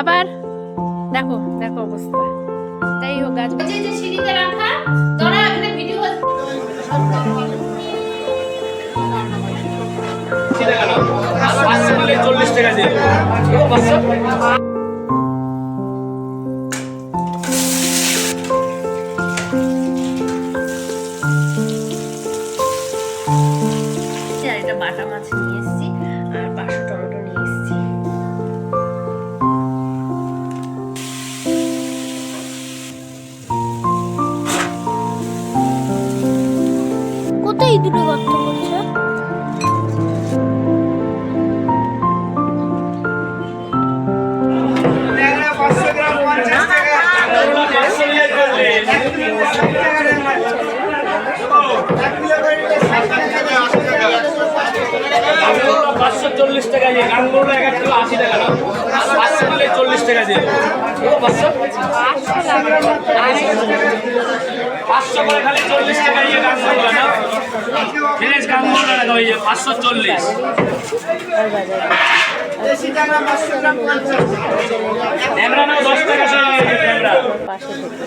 আবার দেখো দেখো অবস্থা। তাই হোক গাছ যে যে সিঁড়িতে রাখা তোরা এখানে ভিডিও চল্লিশ টাকা দিয়ে। চল্লিশ টাকা দিয়ে গাঙ্গুলো এক এক কিলো আশি টাকা পাঁচশো কিলো চল্লিশ টাকা দিয়ে পাঁচশো? পাঁচশো করে খালি চল্লিশ টাকা দিয়ে গাঙ্গুলো না ফ্রেশ গাঙ্গুলো টাকা ওই পাঁচশো চল্লিশ। পাশে থেকে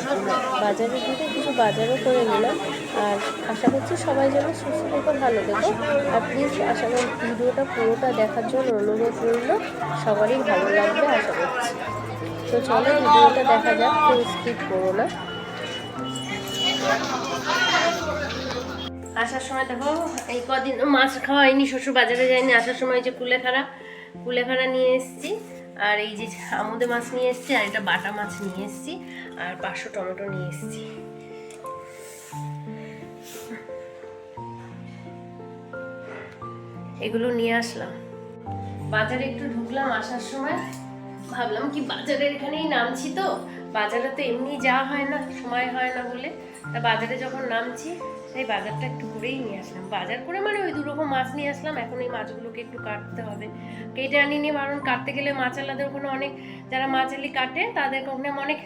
বাজারে ঢুকে কিছু বাজারও করে নিলাম। আর আশা করছি সবাই যেন সুস্থ থেকে ভালো থেকো। আর প্লিজ আশা করি ভিডিওটা পুরোটা দেখার জন্য অনুরোধ রইল। সবারই ভালো লাগবে আশা করছি। তো চলো ভিডিওটা দেখা যাক কেউ স্কিপ করো না। আসার সময় দেখো এই কদিন মাছ খাওয়া হয়নি শ্বশুর বাজারে যায়নি আসার সময় যে কুলেখাড়া কুলেখাড়া নিয়ে এসেছি। আর এই যে আমুদে মাছ নিয়ে এসেছি, আর এটা বাটা মাছ নিয়ে এসেছি, আর পাঁচশো টমেটো নিয়ে এসেছি। এগুলো নিয়ে আসলাম। বাজারে একটু ঢুকলাম আসার সময়। ভাবলাম কি বাজারের এখানেই নামছি তো বাজারে তো এমনি যাওয়া হয় না, সময় হয় না বলে। তা বাজারে যখন নামছি তাই বাজারটা একটু ঘুরেই নিয়ে আসলাম। বাজার করে মানে ওই দুরকম মাছ নিয়ে আসলাম। এখন এই মাছগুলোকে একটু কাটতে হবে। কেটে আনিনি, কারণ কাটতে গেলে মাছ মাছালাদের ওখানে অনেক, যারা মাছ মাছালি কাটে, তাদের ওখানে অনেক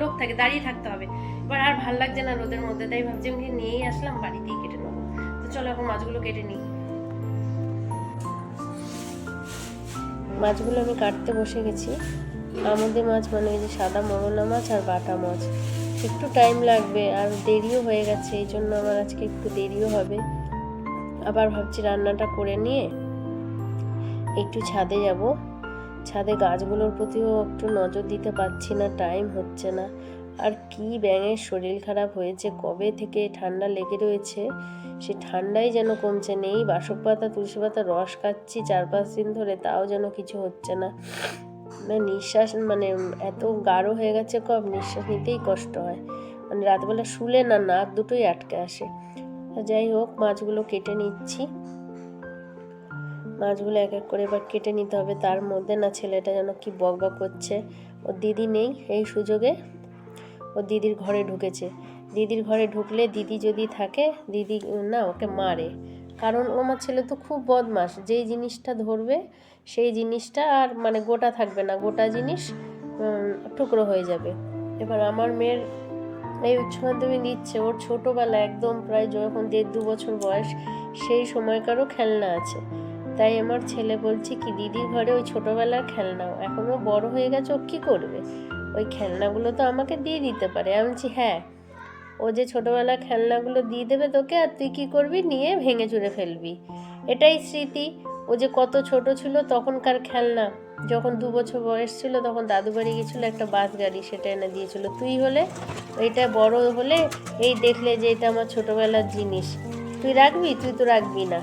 লোক থাকে, দাঁড়িয়ে থাকতে হবে। এবার আর ভালো লাগছে না রোদের মধ্যে, তাই ভাবছি আমি নিয়েই আসলাম, বাড়িতেই কেটে নেব। তো চলো এখন মাছগুলো কেটে নিই। মাছগুলো আমি কাটতে বসে গেছি। আমাদের মাছ মানে ওই যে সাদা মরলা মাছ আর বাটা মাছ। একটু টাইম লাগবে আর দেরিও হয়ে গেছে, এই জন্য আমার আজকে একটু দেরিও হবে। আবার ভাবছি রান্নাটা করে নিয়ে একটু ছাদে যাব। ছাদে গাছগুলোর প্রতিও একটু নজর দিতে পারছি না টাইম হচ্ছে না। আর কি ব্যাঙের শরীর খারাপ হয়েছে, কবে থেকে ঠান্ডা লেগে রয়েছে, সে ঠান্ডাই যেন কমছে নেই বাসক পাতা, তুলসী পাতা রস খাচ্ছি চার পাঁচ দিন ধরে, তাও যেন কিছু হচ্ছে না। মানে নিঃশ্বাস মানে এত গাঢ় হয়ে গেছে কব নিঃশ্বাস নিতেই কষ্ট হয়। মানে রাতবেলা শুলে না, নাক দুটোই আটকে আসে। যাই হোক, মাছগুলো কেটে নিচ্ছি। মাছগুলো এক এক করে এবার কেটে নিতে হবে। তার মধ্যে না ছেলেটা যেন কি বকবক করছে, ওর দিদি নেই এই সুযোগে। ও দিদির ঘরে ঢুকেছে। দিদির ঘরে ঢুকলে দিদি যদি থাকে, দিদি না ওকে মারে। কারণ ও আমার ছেলে তো খুব বদমাস যেই জিনিসটা ধরবে সেই জিনিসটা আর মানে গোটা থাকবে না, গোটা জিনিস টুকরো হয়ে যাবে। এবার আমার মেয়ের এই উচ্চ মাধ্যমিক দিচ্ছে, ওর ছোটোবেলা একদম প্রায় যখন দেড় দু বছর বয়স, সেই সময়কারও খেলনা আছে। তাই আমার ছেলে বলছে কি, দিদির ঘরে ওই ছোটোবেলার খেলনাও এখনও বড় হয়ে গেছে, ও কী করবে? ওই খেলনাগুলো তো আমাকে দিয়ে দিতে পারে। আমি বলছি হ্যাঁ ও যে ছোটোবেলার খেলনাগুলো দিয়ে দেবে তোকে আর তুই কী করবি? নিয়ে ভেঙে চুরে ফেলবি। এটাই স্মৃতি। ও যে কত ছোট ছিল তখনকার খেলনা। যখন দু বছর বয়স ছিল তখন দাদু বাড়ি গেছিল একটা বাস গাড়ি, সেটা এনে দিয়েছিল। তুই হলে, এইটা বড় হলে এই দেখলে যে এটা আমার ছোটোবেলার জিনিস। তুই রাখবি? তুই তো রাখবি না।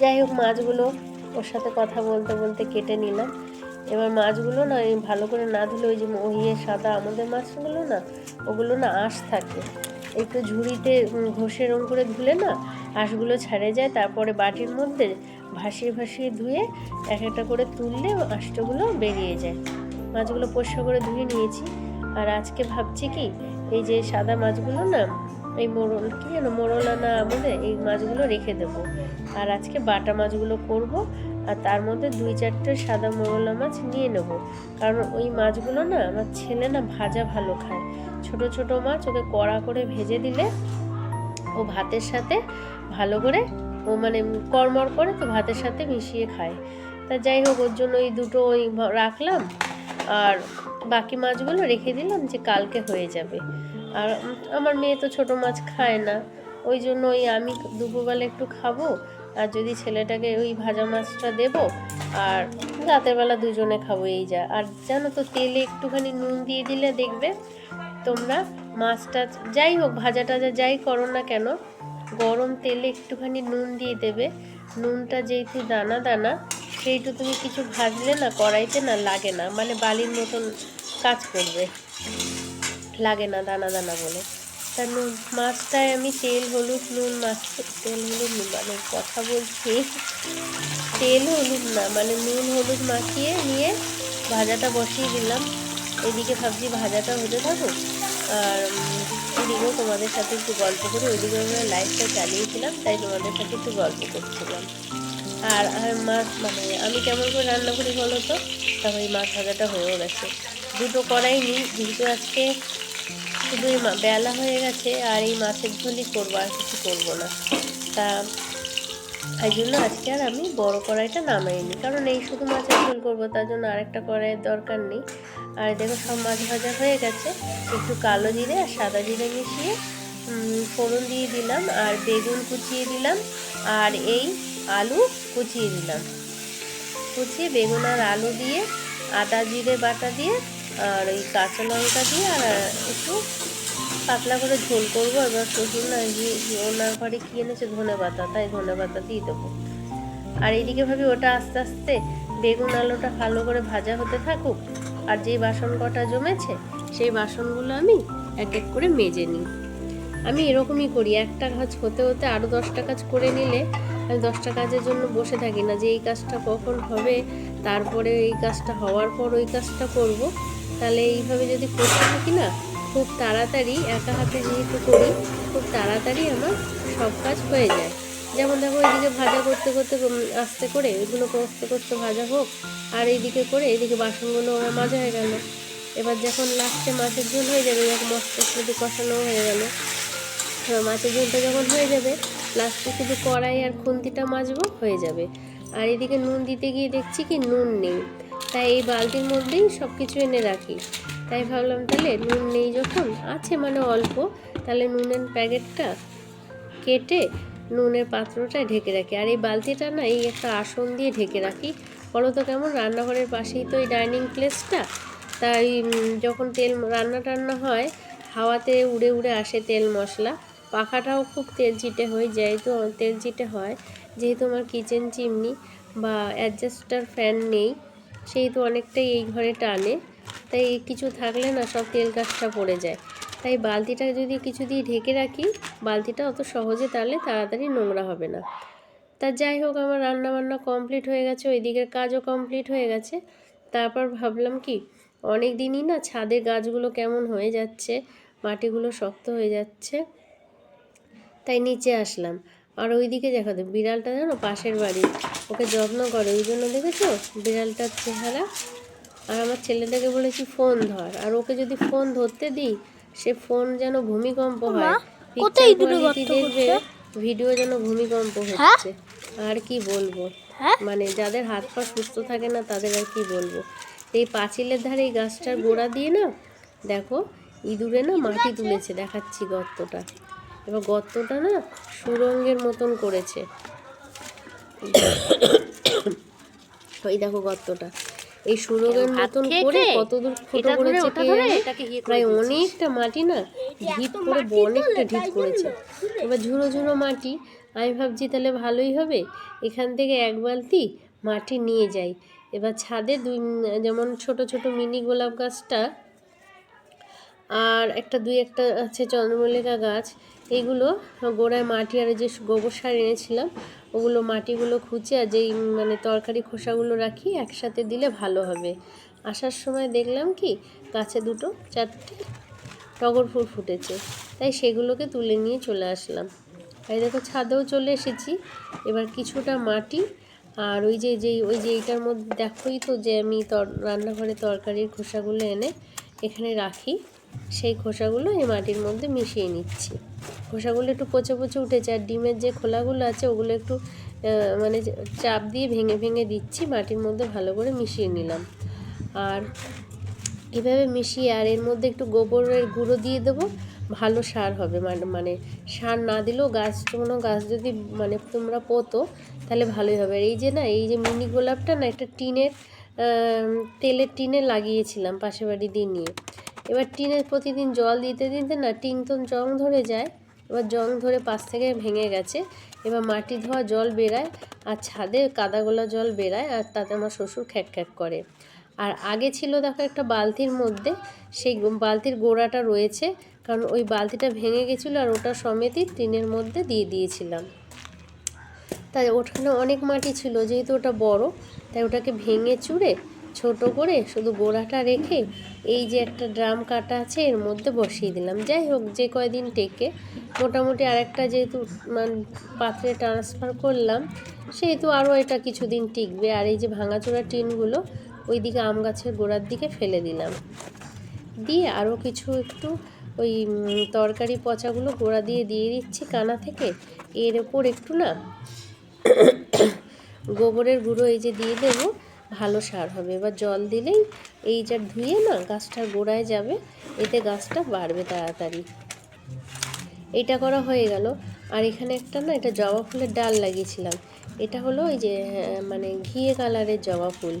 যাই হোক, মাছগুলো ওর সাথে কথা বলতে বলতে কেটে নিলাম। এবার মাছগুলো না ভালো করে না ধুলে ওই যে ওইয়ে সাদা আমাদের মাছগুলো না ওগুলো না আঁশ থাকে। একটু ঝুড়িতে ঘষে এরম করে ধুলে না আঁশগুলো ছাড়ে যায়। তারপরে বাটির মধ্যে ভাসিয়ে ভাসিয়ে ধুয়ে এক একটা করে তুললে আঁশটাগুলো বেরিয়ে যায়। মাছগুলো পরিষ্কার করে ধুয়ে নিয়েছি। আর আজকে ভাবছি কি, এই যে সাদা মাছগুলো না, এই মোরল কি যেন মোরলা না আমাদের এই মাছগুলো রেখে দেবো। আর আজকে বাটা মাছগুলো করব আর তার মধ্যে দুই চারটে সাদা মোরলা মাছ নিয়ে নেব। কারণ ওই মাছগুলো না আমার ছেলে না ভাজা ভালো খায়। ছোট ছোট মাছ ওকে কড়া করে ভেজে দিলে ও ভাতের সাথে ভালো করে ও মানে কড়মড় করে তো ভাতের সাথে মিশিয়ে খায়। তা যাই হোক, ওর জন্য ওই দুটো ওই রাখলাম। আর বাকি মাছগুলো রেখে দিলাম যে কালকে হয়ে যাবে। আর আমার মেয়ে তো ছোট মাছ খায় না, ওই জন্য ওই আমি দুপুরবেলা একটু খাব। আর যদি ছেলেটাকে ওই ভাজা মাছটা দেবো, আর রাতের বেলা দুজনে খাব এই যা। আর জানো তো, তেলে একটুখানি নুন দিয়ে দিলে দেখবে তোমরা মাছটা যাই হোক, ভাজা টাজা যাই করো না কেন, গরম তেলে একটুখানি নুন দিয়ে দেবে। নুনটা যেহেতু দানা দানা সেইটু তুমি কিছু ভাজলে না, কড়াইতে না লাগে না মানে বালির মতন কাজ করবে। লাগে না দানা দানা বলে। তা নুন, মাছটায় আমি তেল, হলুদ নুন, মাছ, তেল, হলুদ মানে কথা বলছি। তেল, হলুদ না মানে নুন, হলুদ মাখিয়ে নিয়ে ভাজাটা বসিয়ে দিলাম। এদিকে ভাবছি ভাজাটা হতে থাকুক। আর এদিকেও তোমাদের সাথে একটু গল্প করি। ওইদিকে আমরা লাইফটা চালিয়েছিলাম, তাই তোমাদের সাথে একটু গল্প করছিলাম। আর আর মাছ মানে আমি কেমন করে রান্না করি বলো তো? তারপর এই মাছ ভাজাটা হয়েও গেছে। দুটো কড়াই নিই, যেহেতু আজকে শুধু বেলা হয়ে গেছে, আর এই মাছের ঝোলই করব আর কিছু করব না। তা তাই জন্য আজকে আর আমি বড় কড়াইটা নামাইনি। কারণ এই শুধু মাছের ঝোল করব, তার জন্য আরেকটা কড়াইয়ের দরকার নেই। আর দেখো সব মাছ ভাজা হয়ে গেছে। একটু কালো জিরে আর সাদা জিরে মিশিয়ে ফোড়ন দিয়ে দিলাম আর বেগুন কুচিয়ে দিলাম আর এই আলু কুচিয়ে দিলাম। কুচিয়ে বেগুন আর আলু দিয়ে, আদা, জিরে বাটা দিয়ে আর ওই কাঁচা লঙ্কা দিয়ে আর একটু পাতলা করে ঝোল করব, এবার শ্বশুর না ওনার ঘরে কি এনেছে? ধনে পাতা। তাই ধনে পাতা দিয়ে দেবো। আর এইদিকে ভাবি ওটা আস্তে আস্তে বেগুন আলুটা ভালো করে ভাজা হতে থাকুক, আর যেই বাসন কটা জমেছে, সেই বাসনগুলো আমি এক এক করে মেজে নিই। আমি এরকমই করি। একটা কাজ হতে হতে আরও দশটা কাজ করে নিলে আমি দশটা কাজের জন্য বসে থাকি না। যে এই কাজটা কখন হবে, তারপরে এই কাজটা হওয়ার পর ওই কাজটা করব। তাহলে এইভাবে যদি করতে থাকি না খুব তাড়াতাড়ি একা হাতে যেহেতু করি, খুব তাড়াতাড়ি আমার সব কাজ হয়ে যায়। যেমন দেখো এইদিকে ভাজা করতে করতে আস্তে করে এগুলো করতে করতে ভাজা হোক, আর এইদিকে করে এইদিকে বাসনগুলো আমার মাজা হয়ে গেল। এবার যখন লাস্টে মাছের ঝোল হয়ে যাবে যখন মস্ত শুধু কষানো হয়ে গেল। মাছের ঝোলটা যখন হয়ে যাবে লাস্টে শুধু কড়াই আর খুন্তিটা মাজবো, হয়ে যাবে। আর এদিকে নুন দিতে গিয়ে দেখছি কি নুন নেই। তাই এই বালতির মধ্যেই সব কিছু এনে রাখি। তাই ভাবলাম তাহলে নুন নেই যখন, আছে মানে অল্প, তাহলে নুনের প্যাকেটটা কেটে নুনের পাত্রটা ঢেকে রাখি। আর এই বালতিটা না, এই একটা আসন দিয়ে ঢেকে রাখি। বলো তো কেমন? রান্নাঘরের পাশেই তো এই ডাইনিং প্লেসটা। তাই যখন তেল রান্না টান্না হয়, হাওয়াতে উড়ে উড়ে আসে তেল মশলা। পাখাটাও খুব তেল চিটে হয়ে যায়, তো তেল চিটে হয়। যেহেতু আমার কিচেন চিমনি বা অ্যাডজাস্টার ফ্যান নেই সেহেতু অনেকটাই এই ঘরে টানে। তাই কিছু থাকলে না সব তেল গাছটা পড়ে যায়। তাই বালতিটা যদি কিছু দিয়ে ঢেকে রাখি, বালতিটা অত সহজে তাহলে তাড়াতাড়ি নোংরা হবে না। তা যাই হোক, আমার রান্না বান্না কমপ্লিট হয়ে গেছে ওই দিকের কাজও কমপ্লিট হয়ে গেছে। তারপর ভাবলাম কি অনেক দিনই না ছাদের গাছগুলো কেমন হয়ে যাচ্ছে, মাটিগুলো শক্ত হয়ে যাচ্ছে। তাই নিচে আসলাম। আর ওইদিকে দেখো তো বিড়ালটা জানো পাশের বাড়ি। ওকে যত্ন করে ওই জন্য দেখেছ? বিড়ালটার চেহারা। আর আমার ছেলেটাকে বলেছি ফোন ধর। আর ওকে যদি ফোন ধরতে দিই সে ফোন যেন ভূমিকম্প হয়। কোথায় দেখবে ভিডিও যেন ভূমিকম্প হ্যাঁ? হচ্ছে। আর কি বলব? হ্যাঁ? মানে যাদের হাত পা সুস্থ থাকে না তাদের আর কি বলব? এই পাঁচিলের ধারে এই গাছটার গোড়া দিয়ে না দেখো ইঁদুরে না মাটি তুলেছে দেখাচ্ছি গর্তটা। এবার গর্তটা না সুরঙ্গের মতন করেছে। ওই দেখো গর্তটা। এই সুরঙ্গের মতন করে কতদূর ফুটো করেছে প্রায় অনেকটা মাটি না ঢিপ করে অনেকটা ঢিপ করেছে। এবার ঝুড়ো ঝুড়ো মাটি আমি ভাবছি তাহলে ভালোই হবে। এখান থেকে এক বালতি মাটি নিয়ে যাই। এবার ছাদে দুই যেমন ছোট ছোট মিনি গোলাপ গাছটা আর একটা দুই একটা আছে চন্দ্রমল্লিকা গাছ। এইগুলো গোড়ায় মাটি আর যে গোবর সার এনেছিলাম, ওগুলো মাটিগুলো খুঁচে আর যেই মানে তরকারি খোসাগুলো রাখি, একসাথে দিলে ভালো হবে। আসার সময় দেখলাম কি, গাছে দুটো চারটে টগর ফুল ফুটেছে, তাই সেগুলোকে তুলে নিয়ে চলে আসলাম। এই দেখো ছাদেও চলে এসেছি, এবার কিছুটা মাটি আর ওই যে, যেই, ওই যে এইটার মধ্যে দেখোই তো যে আমি তর, রান্নাঘরে তরকারির খোসাগুলো এনে এখানে রাখি, সেই খোসাগুলো এই মাটির মধ্যে মিশিয়ে নিচ্ছি। খোসাগুলো একটু পচে পচে উঠেছে আর ডিমের যে খোলাগুলো আছে ওগুলো একটু মানে চাপ দিয়ে ভেঙে ভেঙে দিচ্ছি মাটির মধ্যে ভালো করে মিশিয়ে নিলাম। আর এভাবে মিশিয়ে আর এর মধ্যে একটু গোবরের গুঁড়ো দিয়ে দেবো, ভালো সার হবে। মানে মানে সার না দিলেও গাছ, কোনো গাছ যদি মানে তোমরা পোতো তাহলে ভালোই হবে। আর এই যে না, এই যে মিনি গোলাপটা না, একটা টিনের তেলের টিনে লাগিয়েছিলাম পাশের বাড়ি দিয়ে নিয়ে। এবার টিনে প্রতিদিন জল দিতে দিতে না টিন তো জং ধরে যায়, এবার জং ধরে পাশ থেকে ভেঙে গেছে, এবার মাটি ধোয়া জল বেরায় আর ছাদে কাদাগোলা জল বেরায় আর তাতে আমার শ্বশুর খ্যাক খ্যাক করে। আর আগে ছিল দেখো একটা বালতির মধ্যে, সেই বালতির গোড়াটা রয়েছে, কারণ ওই বালতিটা ভেঙে গেছিল আর ওটা সমেতই টিনের মধ্যে দিয়ে দিয়েছিলাম। তাই ওখানে অনেক মাটি ছিল, যেহেতু ওটা বড়, তাই ওটাকে ভেঙে চুড়ে ছোট করে শুধু গোড়াটা রেখে এই যে একটা ড্রাম কাটা আছে, এর মধ্যে বসিয়ে দিলাম। যাই হোক, যে কয়দিন টেকে, মোটামুটি আরেকটা যেহেতু মানে পাত্রে ট্রান্সফার করলাম, সেহেতু আরও এটা কিছুদিন টিকবে। আর এই যে ভাঙাচোরা টিনগুলো, ওইদিকে আম গাছের গোড়ার দিকে ফেলে দিলাম। দিয়ে আরও কিছু একটু ওই তরকারি পচাগুলো গোড়া দিয়ে দিয়ে দিচ্ছি কানা থেকে। এর ওপর একটু না গোবরের গুঁড়ো এই যে দিয়ে দেবো। ভালো সার হবে। এবার জল দিলেই এই যা ধুয়ে না গাছটার গোড়ায় যাবে, এতে গাছটা বাড়বে তাড়াতাড়ি। এটা করা হয়ে গেল। আর এখানে একটা না এটা জবা ফুলের ডাল লাগিয়েছিলাম। এটা হলো ওই যে মানে ঘিয়ে কালারের জবা ফুল।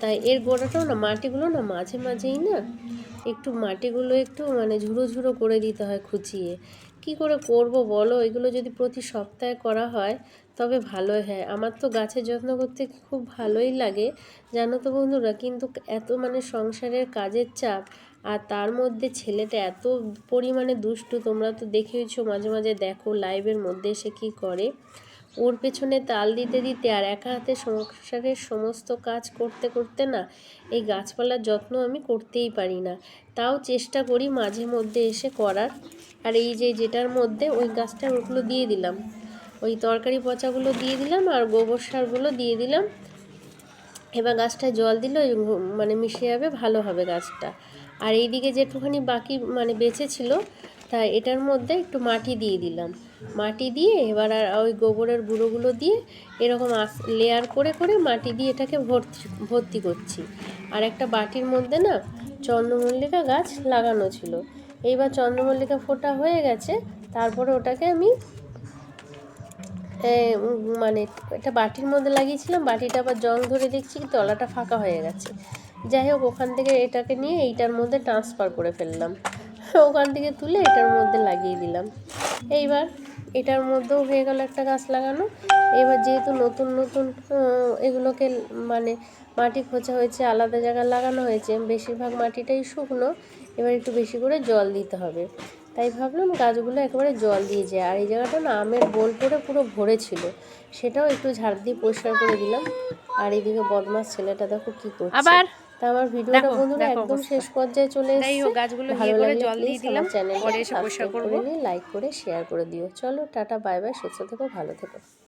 তাই এর গোড়াটাও না মাটিগুলো না মাঝে মাঝেই না একটু মাটিগুলো একটু মানে ঝুড়ো ঝুড়ো করে দিতে হয় খুঁচিয়ে। কি করে করব বলো? এগুলো যদি প্রতি সপ্তাহে করা হয়, তবে ভালোই হয়। আমার তো গাছের যত্ন করতে খুব ভালোই লাগে। জানো তো বন্ধুরা, কিন্তু এত মানে সংসারের কাজের চাপ, আর তার মধ্যে ছেলেটা এত পরিমাণে দুষ্টু, তোমরা তো দেখেইছো মাঝে মাঝে দেখো লাইভের মধ্যে সে কী করে। ওর পেছনে তাল দিতে দিতে আর একা হাতে সংসারের সমস্ত কাজ করতে করতে না এই গাছপালার যত্ন আমি করতেই পারি না। তাও চেষ্টা করি মাঝে মধ্যে এসে করার। আর এই যে যেটার মধ্যে ওই গাছটার ওগুলো দিয়ে দিলাম। ওই তরকারি পচাগুলো দিয়ে দিলাম আর গোবর সারগুলো দিয়ে দিলাম। এবার গাছটায় জল দিলে মানে মিশে যাবে, ভালো হবে গাছটা। আর এইদিকে যেটুখানি বাকি মানে বেঁচে ছিল, তা এটার মধ্যে একটু মাটি দিয়ে দিলাম। মাটি দিয়ে, এবার আর ওই গোবরের গুঁড়োগুলো দিয়ে এরকম আস লেয়ার করে করে মাটি দিয়ে এটাকে ভর্তি ভর্তি করছি। আর একটা বাটির মধ্যে না চন্দ্রমল্লিকা গাছ লাগানো ছিল। এইবার চন্দ্রমল্লিকা ফোটা হয়ে গেছে, তারপরে ওটাকে আমি মানে এটা বাটির মধ্যে লাগিয়েছিলাম, বাটিটা আবার জং ধরে দেখছি কি তলাটা ফাঁকা হয়ে গেছে। যাই হোক, ওখান থেকে এটাকে নিয়ে এইটার মধ্যে ট্রান্সফার করে ফেললাম। ওখান থেকে তুলে এটার মধ্যে লাগিয়ে দিলাম। এইবার এটার মধ্যেও হয়ে গেল একটা গাছ লাগানো। এবার যেহেতু নতুন নতুন এগুলোকে মানে মাটি খোঁচা হয়েছে, আলাদা জায়গায় লাগানো হয়েছে, বেশিরভাগ মাটিটাই শুকনো, এবার একটু বেশি করে জল দিতে হবে। তাই ভাবলাম গাছগুলো একেবারে জল দিয়ে যায়। আর এই জায়গাটা না আমের বোল পরে পুরো ভরে ছিল। সেটাও একটু ঝাড় দিয়ে পরিষ্কার করে দিলাম। আর এইদিকে বদমাস ছেলেটা দেখো কি করছে। আবার তা আমার ভিডিওটা বন্ধুরা একদম শেষ পর্যায়ে চলে এসেছে। গাছগুলো ভালো করে লাগলে জল দিয়ে দিলাম, চ্যানেলটা সাবস্ক্রাইব করে নিয়ে লাইক করে শেয়ার করে দিও। চলো টাটা বাই বাই সুস্থ থেকো ভালো থেকো।